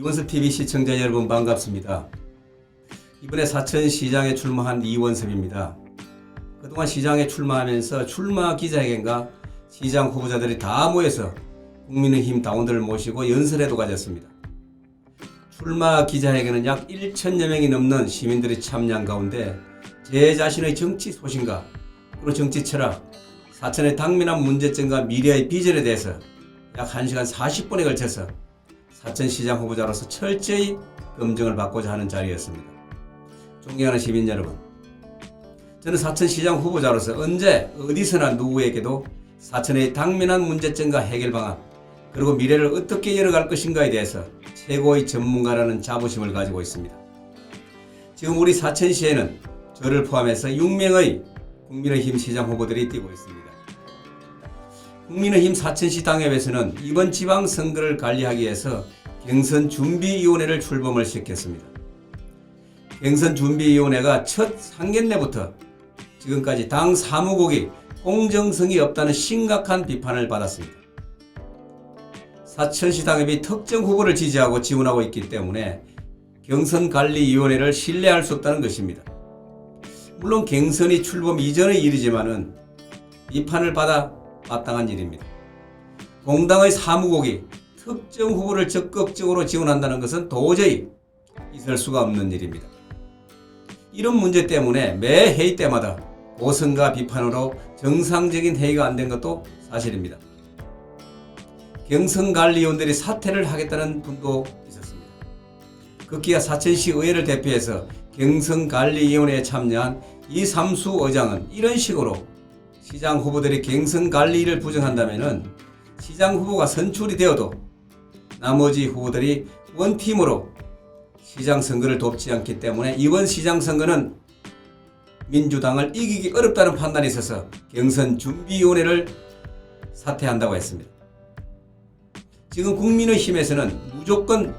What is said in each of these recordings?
이원섭 TV 시청자 여러분 반갑습니다. 이번에 사천 시장에 출마한 이원섭입니다. 그동안 시장에 출마하면서 출마 기자회견과 시장 후보자들이 다 모여서 국민의힘 당원들을 모시고 연설회도 가졌습니다. 출마 기자회견은 약 1천여 명이 넘는 시민들이 참여한 가운데 제 자신의 정치 소신과 그리고 정치 철학, 사천의 당면한 문제점과 미래의 비전에 대해서 약 1시간 40분에 걸쳐서 사천시장 후보자로서 철저히 검증을 받고자 하는 자리였습니다. 존경하는 시민 여러분, 저는 사천시장 후보자로서 언제 어디서나 누구에게도 사천의 당면한 문제점과 해결 방안 그리고 미래를 어떻게 열어갈 것인가에 대해서 최고의 전문가라는 자부심을 가지고 있습니다. 지금 우리 사천시에는 저를 포함해서 6명의 국민의힘 시장 후보들이 뛰고 있습니다. 국민의힘 사천시 당협에서는 이번 지방선거를 관리하기 위해서 경선준비위원회를 출범을 시켰습니다. 경선준비위원회가 첫 상견례부터 지금까지 당 사무국이 공정성이 없다는 심각한 비판을 받았습니다. 사천시 당협이 특정 후보를 지지하고 지원하고 있기 때문에 경선관리위원회를 신뢰할 수 없다는 것입니다. 물론 경선이 출범 이전의 일이지만은 비판을 받아 마땅한 일입니다. 공당의 사무국이 특정 후보를 적극적으로 지원한다는 것은 도저히 있을 수가 없는 일입니다. 이런 문제 때문에 매 회의 때마다 고성과 비판으로 정상적인 회의가 안 된 것도 사실입니다. 경선관리위원들이 사퇴를 하겠다는 분도 있었습니다. 급기야 사천시 의회를 대표해서 경선관리위원회에 참여한 이삼수 의장은 이런 식으로 시장 후보들이 경선관리를 부정한다면 시장 후보가 선출이 되어도 나머지 후보들이 원팀으로 시장 선거를 돕지 않기 때문에 이번 시장 선거는 민주당을 이기기 어렵다는 판단이 있어서 경선 준비위원회를 사퇴한다고 했습니다. 지금 국민의힘에서는 무조건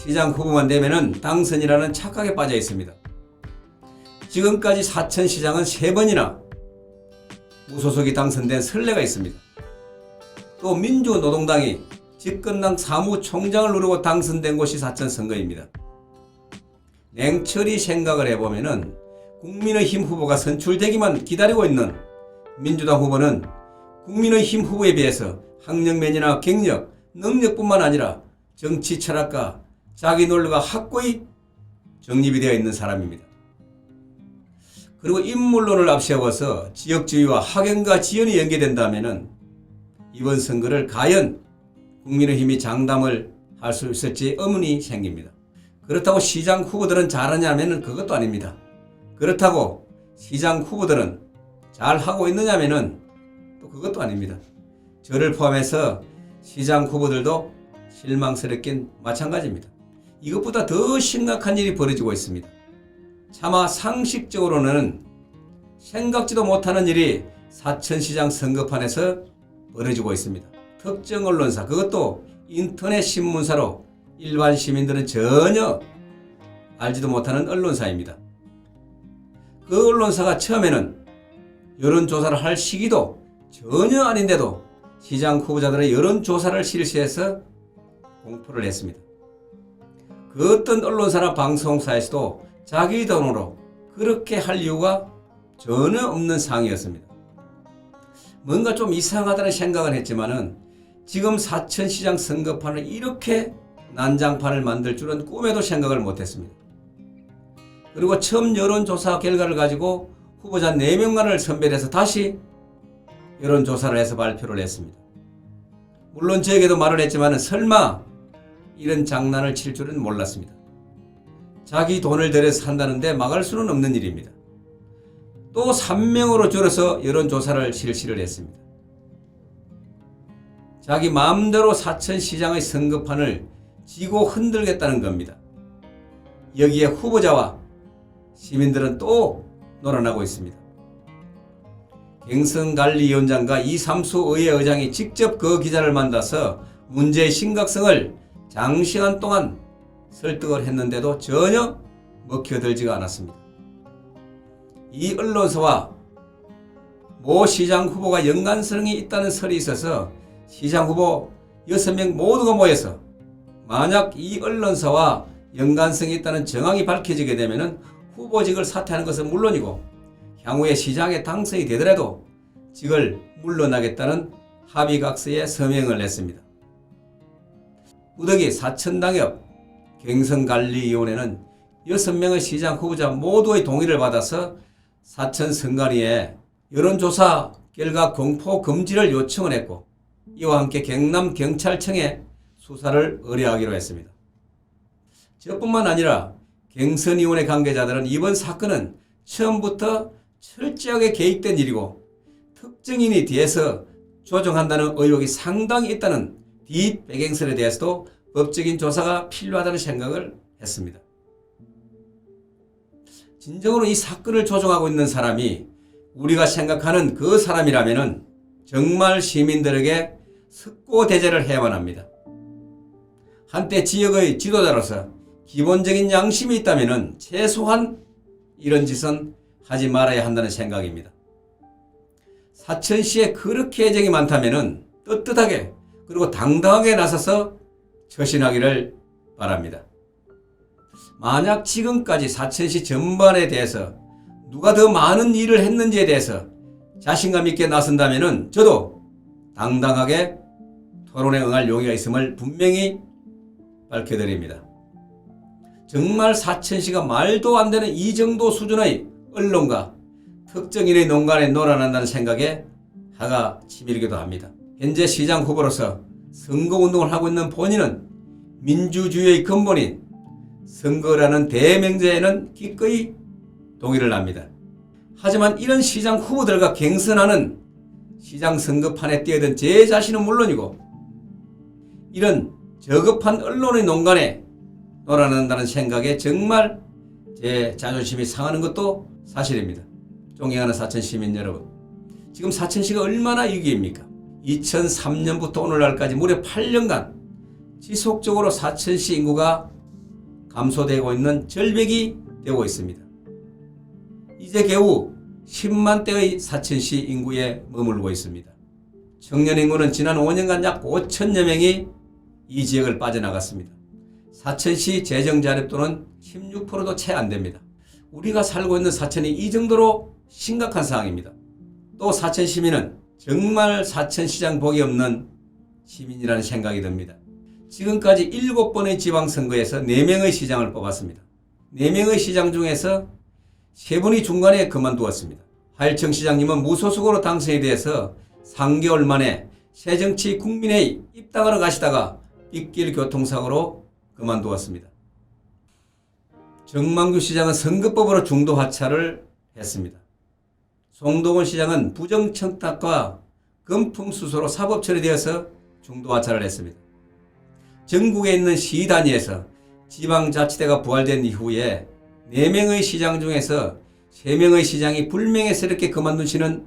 시장 후보만 되면은 당선이라는 착각에 빠져 있습니다. 지금까지 사천 시장은 세 번이나 무소속이 당선된 선례가 있습니다. 또 민주노동당이 집권당 사무총장을 누르고 당선된 곳이 사천 선거입니다. 냉철히 생각을 해보면은 국민의힘 후보가 선출되기만 기다리고 있는 민주당 후보는 국민의힘 후보에 비해서 학력면이나 경력, 능력뿐만 아니라 정치 철학과 자기 논리가 확고히 정립이 되어 있는 사람입니다. 그리고 인물론을 앞세워서 지역주의와 학연과 지연이 연계된다면 이번 선거를 과연 국민의힘이 장담을 할 수 있을지 의문이 생깁니다. 그렇다고 시장 후보들은 잘하냐면 그것도 아닙니다. 그렇다고 시장 후보들은 잘하고 있느냐면 또 그것도 아닙니다. 저를 포함해서 시장 후보들도 실망스럽긴 마찬가지입니다. 이것보다 더 심각한 일이 벌어지고 있습니다. 차마 상식적으로는 생각지도 못하는 일이 사천시장 선거판에서 벌어지고 있습니다. 특정 언론사, 그것도 인터넷 신문사로 일반 시민들은 전혀 알지도 못하는 언론사입니다. 그 언론사가 처음에는 여론조사를 할 시기도 전혀 아닌데도 시장 후보자들의 여론조사를 실시해서 공포를 했습니다. 그 어떤 언론사나 방송사에서도 자기 돈으로 그렇게 할 이유가 전혀 없는 상황이었습니다. 뭔가 좀 이상하다는 생각은 했지만은 지금 사천 시장 선거판을 이렇게 난장판을 만들 줄은 꿈에도 생각을 못했습니다. 그리고 처음 여론조사 결과를 가지고 후보자 4명만을 선별해서 다시 여론조사를 해서 발표를 했습니다. 물론 저에게도 말을 했지만 설마 이런 장난을 칠 줄은 몰랐습니다. 자기 돈을 들여서 산다는데 막을 수는 없는 일입니다. 또 3명으로 줄여서 여론조사를 실시를 했습니다. 자기 마음대로 사천시장의 선거판을 지고 흔들겠다는 겁니다. 여기에 후보자와 시민들은 또 놀아나고 있습니다. 경선관리위원장과 이삼수 의회 의장이 직접 그 기자를 만나서 문제의 심각성을 장시간 동안 설득을 했는데도 전혀 먹혀들지가 않았습니다. 이 언론사와 모 시장 후보가 연관성이 있다는 설이 있어서 시장 후보 6명 모두가 모여서 만약 이 언론사와 연관성이 있다는 정황이 밝혀지게 되면 후보직을 사퇴하는 것은 물론이고 향후에 시장에 당선이 되더라도 직을 물러나겠다는 합의각서에 서명을 했습니다. 우덕이 사천당협 경선관리위원회는 6명의 시장 후보자 모두의 동의를 받아서 사천 선관위에 여론조사 결과 공포 금지를 요청을 했고 이와 함께 경남 경찰청에 수사를 의뢰하기로 했습니다. 저뿐만 아니라 경선위원회 관계자들은 이번 사건은 처음부터 철저하게 개입된 일이고 특정인이 뒤에서 조종한다는 의혹이 상당히 있다는 뒷배경설에 대해서도 법적인 조사가 필요하다는 생각을 했습니다. 진정으로 이 사건을 조종하고 있는 사람이 우리가 생각하는 그 사람이라면 정말 시민들에게 석고대죄를 해야만 합니다. 한때 지역의 지도자로서 기본적인 양심이 있다면 최소한 이런 짓은 하지 말아야 한다는 생각입니다. 사천시에 그렇게 애정이 많다면 떳떳하게 그리고 당당하게 나서서 처신하기를 바랍니다. 만약 지금까지 사천시 전반에 대해서 누가 더 많은 일을 했는지에 대해서 자신감 있게 나선다면 저도 당당하게 토론에 응할 용의가 있음을 분명히 밝혀드립니다. 정말 사천시가 말도 안 되는 이 정도 수준의 언론과 특정인의 농간에 놀아난다는 생각에 화가 치밀기도 합니다. 현재 시장 후보로서 선거운동을 하고 있는 본인은 민주주의의 근본인 선거라는 대명제에는 기꺼이 동의를 합니다. 하지만 이런 시장 후보들과 갱선하는 시장 선거판에 뛰어든 제 자신은 물론이고 이런 저급한 언론의 농간에 놀아난다는 생각에 정말 제 자존심이 상하는 것도 사실입니다. 존경하는 사천 시민 여러분. 지금 사천시가 얼마나 위기입니까? 2003년부터 오늘날까지 무려 8년간 지속적으로 사천시 인구가 감소되고 있는 절벽이 되고 있습니다. 이제 겨우 10만 대의 사천시 인구에 머물고 있습니다. 청년 인구는 지난 5년간 약 5천여 명이 이 지역을 빠져나갔습니다. 사천시 재정 자립도는 16%도 채 안 됩니다. 우리가 살고 있는 사천이 이 정도로 심각한 상황입니다. 또 사천 시민은 정말 사천시장 복이 없는 시민이라는 생각이 듭니다. 지금까지 7번의 지방선거에서 4명의 시장을 뽑았습니다. 4명의 시장 중에서 3분이 중간에 그만두었습니다. 하일청 시장님은 무소속으로 당선이 돼서 3개월 만에 새정치 국민회의 입당하러 가시다가 빗길 교통사고로 그만두었습니다. 정만규 시장은 선거법으로 중도 하차를 했습니다. 송동원 시장은 부정청탁과 금품수수로 사법 처리되어서 중도 하차를 했습니다. 전국에 있는 시 단위에서 지방자치대가 부활된 이후에 4명의 시장 중에서 3명의 시장이 불명예스럽게 그만둔 시는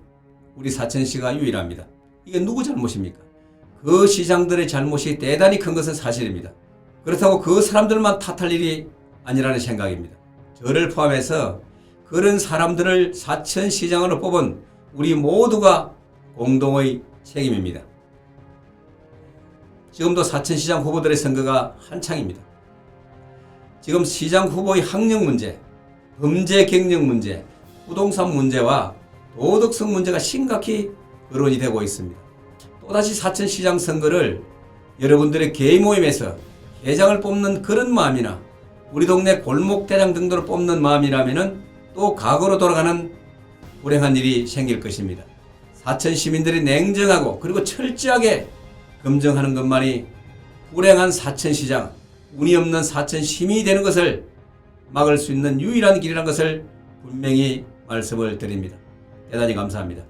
우리 사천시가 유일합니다. 이게 누구 잘못입니까? 그 시장들의 잘못이 대단히 큰 것은 사실입니다. 그렇다고 그 사람들만 탓할 일이 아니라는 생각입니다. 저를 포함해서 그런 사람들을 사천시장으로 뽑은 우리 모두가 공동의 책임입니다. 지금도 사천시장 후보들의 선거가 한창입니다. 지금 시장 후보의 학력 문제, 범죄 경력 문제, 부동산 문제와 도덕성 문제가 심각히 거론이 되고 있습니다. 또다시 사천시장 선거를 여러분들의 개의 모임에서 회장을 뽑는 그런 마음이나 우리 동네 골목대장 등도를 뽑는 마음이라면 또 과거로 돌아가는 불행한 일이 생길 것입니다. 사천 시민들이 냉정하고 그리고 철저하게 검증하는 것만이 불행한 사천 시장, 운이 없는 사천 시민이 되는 것을 막을 수 있는 유일한 길이라는 것을 분명히 말씀을 드립니다. 대단히 감사합니다.